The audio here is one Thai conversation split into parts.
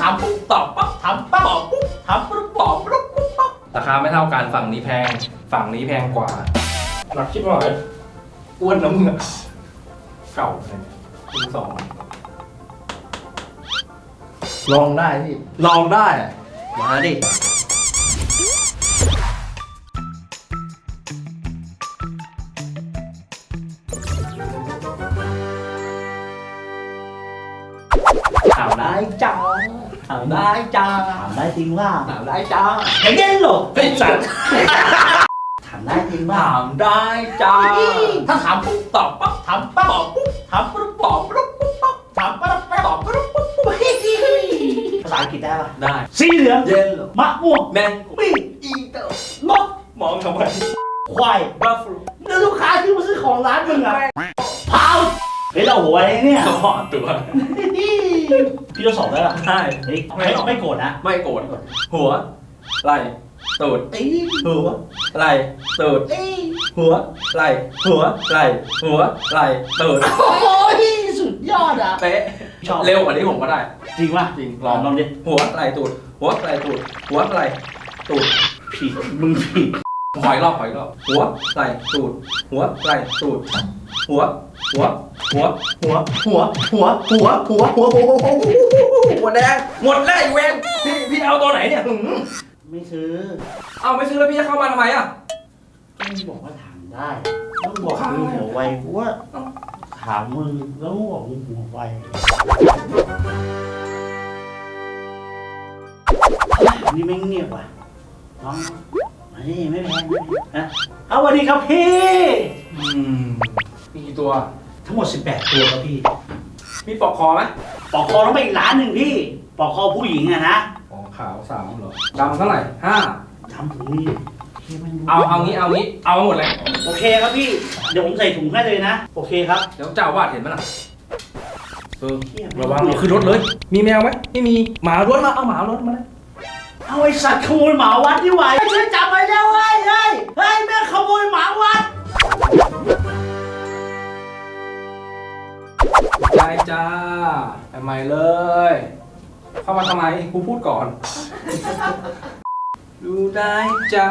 ถามปุ๊บตอบปั๊บถามปั๊บตอบปุ๊บถามปุ๊บตอบปุ๊บปุ๊บปั๊บราคาไม่เท่ากันฝั่งนี้แพง ฝั่งนี้แพงกว่าหนักชิบหายอ้วนนะมึงอะเก่าเลยมือสองลองได้พี่ลองได้มาดิ ถามได้จ้าถามได้จริงว่าถามได้จ้าอย่างนี้เหรอเฮ้ยสัตว์ถามได้จริงว่าถามได้จ้าถ้าถามปุ๊บตอบปั๊บถามปั๊บตอบปุ๊บถามปุ๊บตอบปุ๊บปุ๊บปั๊บถามปั๊บตอบปุ๊บปุ๊บปุ๊บภาษาอังกฤษได้ปะได้สีเหลืองเย็นเหรอมะม่วงแมงปีอีเตอร์นกมองทำไมควายบัฟฟแล้วลูกค้าที่มาซื้อของร้านมึงอะเผาเฮ้ยเราหัวไอ้เนี่ยลูขอตัว พี่จะสอบได้ปะได้เฮ้ยไม่ไม่โกรธนะไม่โกรธหัวไหล่ตูดเอ้ยหัวไหล่ตูดเอ้ยหัวไหล่หัวไหล่หัวไหล่ตูดโอ้ยสุดยอดอะเป๊ะชอบเร็วกว่านี้ผมก็ได้ จริงป่ะจริงลองลองดิหัวไหล่ตูดหัวไหล่ตูดหัวไหล่ตูดผิดมึงผิดหอยรอบหอยรอบหัวไหล่ตูดหัวไหล่ตูดหัวหัว หัว หัว หัว หัว หัว หัว หัว หัว หัว หัวแดง หมดแล้วไอ้เวนพี่พี่เอาตัวไหนเนี่ยหืมไม่ซื้อเอาไม่ซื้อแล้วพี่จะเข้ามาทำไมอะก็มึงบอกว่าถามได้ ต้องบอกมึงหัวไวกูว่าถามมึงแล้วมึงบอกมึงหัวไวนี่ไม่เงียบว่ะน้องมาดิไม่ไม่แพงนะเอาสวัสดีครับพี่มมีกี่ตัว ทั้งหมด 18 ตัวครับพี่ มีปอกคอไหมปอกคอต้องไปอีกร้านหนึ่งพี่ ปอกคอผู้หญิงอะนะอ๋อขาวสามเหรอดำเท่าไหร่ห้าทำถุงนี่พี่ไม่รู้เอาเอางี้เอางี้เอามาหมดเลยโอเคครับพี่ เดี๋ยวผมใส่ถุงให้เลยนะ โอเคครับเดี๋ยวเจ้าอาวาดเห็นไหมล่ะเออระวังเอาขึ้นรถเลย มีแมวไหมไม่มีหมารถมาเอาหมารถมาเลยเอาไอสัตว์ขโมยหมาวัดดีกว่าช่วยจับไปแล้วเฮ้ยเฮ้ยเฮ้ยแม่งขโมยหมาวัด ได้จ้าไปใหม่เลย เข้ามาทำไมกูพูดก่อน ดูได้จ้า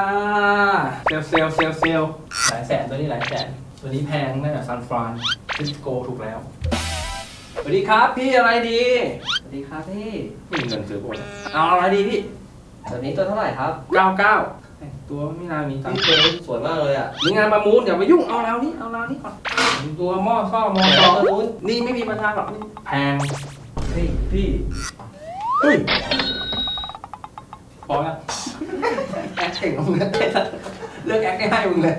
เซลเซลเซลเซลหลายแสนตัวนี้หลายแสน ตัวนี้แพงนั่นแหละซันฟรานซิสโกถูกแล้ว สวัสดีครับพี่อะไรดี สวัสดีครับพี่ ไม่มีเงินซื้อหมดเอาอะไรดีพี่ ตัวนี้ตัวเท่าไหร่ครับเก้าเก้าตัวไม่น่ามีตังค์ตัวนี้สวยมากเลยอะมีงานประมูลอย่าไปยุ่งเอาแล้วนี้เอาแล้วนี้ก่อนตัวหม้อซ่อมอแต่ซอตัวนู้นนี่ไม่มีปัญหาหรอกนี่แพงเฮ้ยพี่เฮ้ยพอแล้วแอคเก่งของมึงแล้วเลือกแอคได้ให้มึงเลย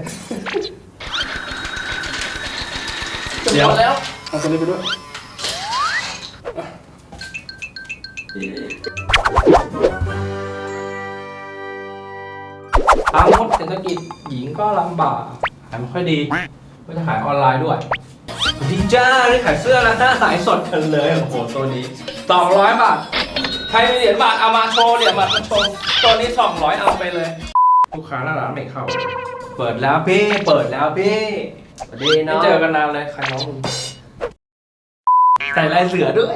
เดี๋ยวแล้วเอาตัวนี้ไปด้วยท รษฐกิจหญิงก็ลำบากขายไม่ค่อยดีก็จะขายออนไลน์ด้วยดีจ้าได้ขายเสื้อแล้วหน้าขายสดกันเลยโอ้โหตัวนี้สองร้อยบาทใครมีเหรียญบาทเอามาโชว์เหรียญบาทมาโชว์ตัวนี้สองร้อยเอาไปเลย ลูกค้าหน้าร้านไม่เข้า เปิดแล้วพี่ เปิดแล้วพี่สวัสดีไม่น้องเจอกันนานเลยใครน้องมึงใส่ลายเสือด้วย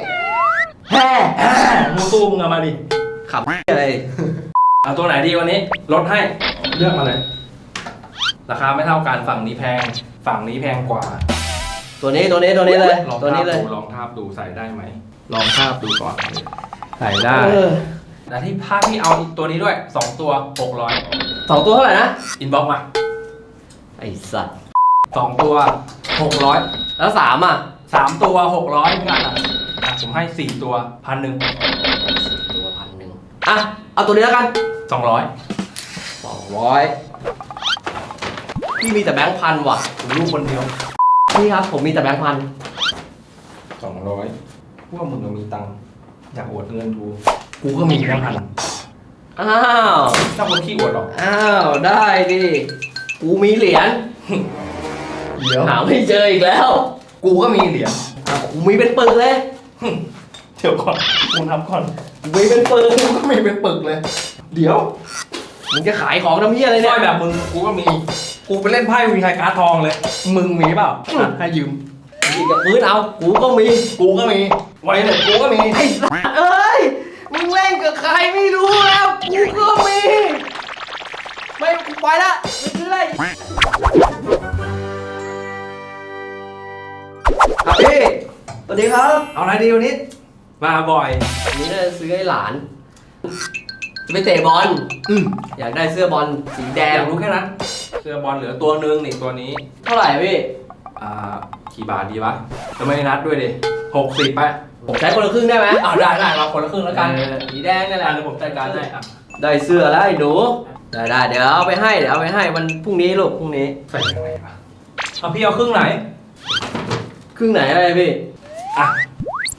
แฮ่แฮ่มูตู้มึงเอามาดิขับอะไรเอาตัวไหนดีวันนี้ลดให้ เลือกมาเลย ราคาไม่เท่ากันฝั่งนี้แพง ฝั่งนี้แพงกว่าตัวนี้ตัวนี้ตัวนี้เลยลองตัวทานี้บเลยดูลองทาบดูใส่ได้ไหมลองทาบดูก่อนใส่ได้เออแต่ที่ภาพที่เอาอีกตัวนี้ด้วย2ตัว600สองตัวเท่าไหร่นะอินบ็อกมาไอสัตว์2ตัว600แล้วสามอะ3ตัว600งานอะอะผมให้4ตัวพันหนึ่งตัวพันหนึ่งอะเอาตัวนี้แล้วกัน200สองร้อย พี่มีแต่แบงค์พันว่ะผมลูกคนเดียวพี่ครับผมมีแต่แบงค์พัน200พวกมึงก็มีตังค์อยากอวดเงินกูกูก็มีแค่พันอ้าวถ้าคนขี้อวดหรอกอ้าวได้ดิกูมีเหรียญเดี๋ยวหาไม่เจออีกแล้ว กูก็มีเหรียญอ้าวกูมีเป็นปึกเลยเดี๋ยวก่อนกูทำก่อน กูมีเป็นปึกกูก็มีเป็นปึกเลย เดี๋ยว มึงจะขายของน้ำเยี่ยอะไรเนี่ยร้อยแบบมึงกูก็มี กูไปเล่นไพ่มีใครการ์ดทองเลย มึงมีเปล่าให้ยืมมีกับพื้นเอา กูก็มี กูก็มีไว้เน็ตกูก็มีเอ้ย มึงเล่นกับใครไม่รู้แล้ว กูก็มี ไม่กูไปละไม่ซื้อเลยครับพี่ สวัสดีครับ เอาอะไรดีวันนี้ มาบ่อย วันนี้จะซื้อให้หลาน จะไปเตะบอลอืมอยากได้เสื้อบอลสีแดอยางกรู้แค่นั้น เสื้อบอลเหลือตัวนึงนี่ตัวนี้ เท่าไหร่พี่อ่ากี่บาทดีวะจะไม่ได้นัดด้วยดิหกสิบไปผมใช้คนละครึ่งได้ไหมเอาได้ได้เราคนละครึ่งแล้วกันเออสีแดงนี่แหละเดี๋ยวผมจัดการให้อะได้เสื้อแล้วไอ้หนูได้ได้เดี๋ยวเอาไปให้เดี๋ยวเอาไปให้วันพรุ่งนี้ลูกพรุ่งนี้ใส่ยังไงวะเอาพี่เอาครึ่งไหน ครึ่งไหนอะไรพี่อะ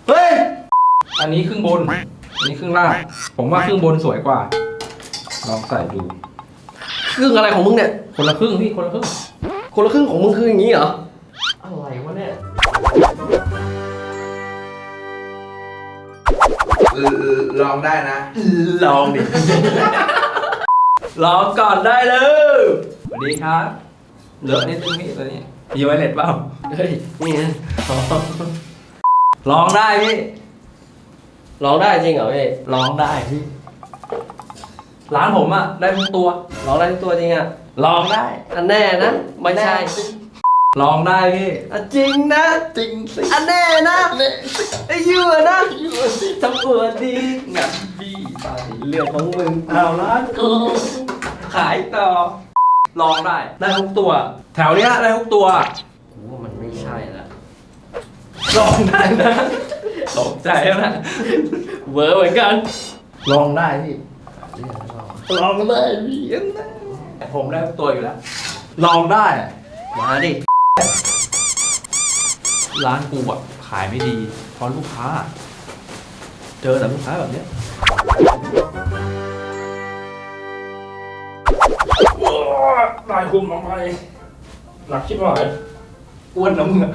เฮ้ยอันนี้ครึ่งบนอั นนี้ครึ่งล่าง ผมว่าครึ่งบนสวยกว่า ลองใส่ดู ครึ่งอะไรของมึงเนี่ย คนละครึ่งพี่ คนละครึ่ง คนละครึ่งของมึงคืออย่างนี้เหรอ อะไรวะเนี่ย ลองได้นะ ลองดิ ลองก่อนได้เลยสวัสดีครับ เหลือนิดนึงพี่ตัวนี้มีไวเลสเปล่า เฮ้ย นี่ไงลองได้พี่ ร้องได้จริงเหรอพี่ลองได้พี่ร้านผมอะได้ทุกตัวร้องได้ทุกตัวจริงอะลองได้อันแน่นะไม่ใช่ลองได้พี่อันจริงนะจริงสิอันแน่นะไอ้ยือะนะทำตัวดีงับบี้ไปเรื่องของมึงเอาร้านกูขายต่อลองได้ได้ทุกตัว แถวเนี้ยได้ทุกตัวกูว่ามันไม่ใช่ละลองได้นะ ตกใจแล้วนะเวอร์เหมือนกัน ลองได้พี่ลองได้พี่ผมได้ทุกตัวอยู่แล้ว ลองได้ มาดิ ร้านกูอะขายไม่ดีเพราะลูกค้า เจอแต่ลูกค้าแบบเนี้ยได้คุมออกไปหนักชิบหายอ้วนนะมึงอะ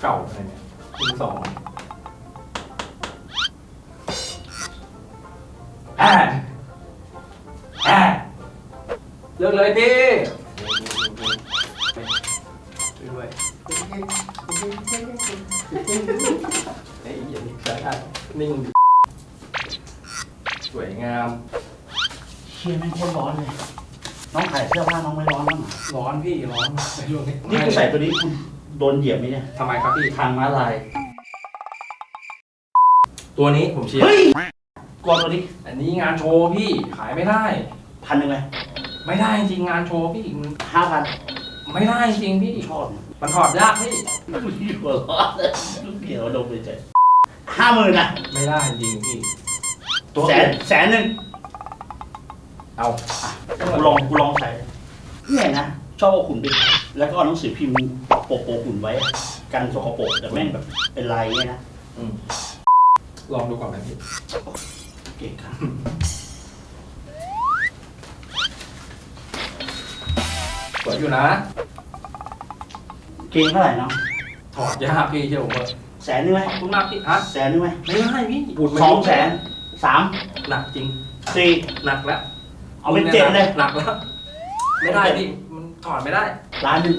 เก่าอะไรเนี่ยคุณสอง เลิกเลยพี่ช่วยด้วยไอ้อย่านิ่งใช่นิ่งสวยงาม เชียร์แม่งโคตรร้อนเลย น้องขายเสื้อผ้าน้องไม่ร้อนบ้างเหรอร้อนพี่ร้อนนี่คุณใส่ตัวนี้คุณโดนเหยียบไหมเนี่ย ทำไมครับพี่ ทางม้าลาย ตัวนี้ผมเชียร์ เฮ้ยกลัวตัวนี้ อันนี้งานโชว์พี่ขายไม่ได้ พันหนึ่งเลย ไม่ได้จริงงานโชว์พี่มันห้าพันไม่ได้จริงพี่ชอบเนี่ยมันถอดยากพี่หัวร้อนเลยลูกเกี่ยวดมไปเฉยห้าหมื่นนะไม่ได้จริงพี่แสนแสนหนึ่งเอากูลองกูลองใส่เนี่ยนะชอบเอาขุนไปแล้วก็เอาหนังสือพิมพ์โปะโปะขุนไว้ กันสกปรกแต่แม่งแบบเป็นลายเงี้ยนะอืมลองดูก่อนนะพี่เก่งครับ สวยอยู่นะ เก่งเท่าไหร่เนาะถอดยากพี่เชื่อผมเถอะแสนหนึงไหมขอบคุณมากพี่อะแสนหนึงไหมไม่ได้พี่ปุ่นไม่สองแสนสามหนักจริง สี่หนักแล้วเอาเป็นเจ็ดเลยหนักแล้ว ไม่ได้พี่ มันถอดไม่ได้ ล้านหนึ่ง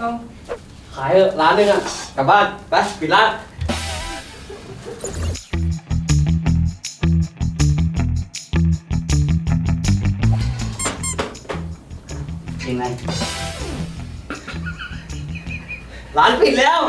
ต้องขายเถอะร้านหนึงอะกลับบ้านไปปิดร้าน ยังไงร้านปิดแล้ว